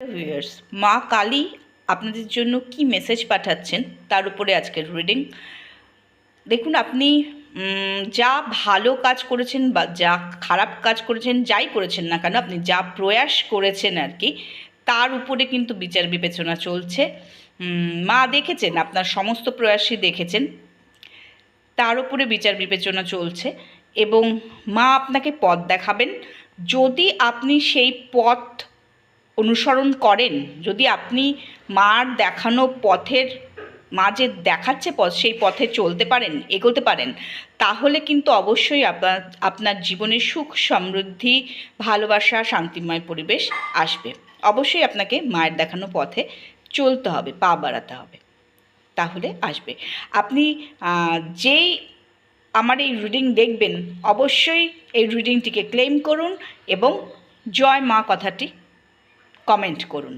Viewers মা কালী আপনাদের জন্য কি মেসেজ পাঠাচ্ছেন? তার উপরে আজকের রিডিং দেখুন, আপনি যা ভালো কাজ করেছেন বা যা খারাপ কাজ করেছেন, যাই করেছেন না কেন, আপনি যা প্রয়াস করেছেন আর কি, তার উপরে কিন্তু বিচার বিবেচনা চলছে। মা দেখেছেন, আপনার সমস্ত প্রয়াসই দেখেছেন, তার উপরে বিচার বিবেচনা চলছে এবং মা আপনাকে পথ দেখাবেন। যদি আপনি সেই পথ অনুসরণ করেন। যদি আপনি মার দেখানো পথের, মা যে দেখাচ্ছে পথ, সেই পথে চলতে পারেন, এগোতে পারেন, তাহলে কিন্তু অবশ্যই আপনার আপনার জীবনে সুখ, সমৃদ্ধি, ভালোবাসা, শান্তিময় পরিবেশ আসবে। অবশ্যই আপনাকে মায়ের দেখানো পথে চলতে হবে, পা বাড়াতে হবে। তাহলে আসবে। আপনি যেই আমার এই রিডিং দেখবেন, অবশ্যই এই রিডিংটিকে ক্লেম করুন এবং জয় মা কথাটি কমেন্ট করুন।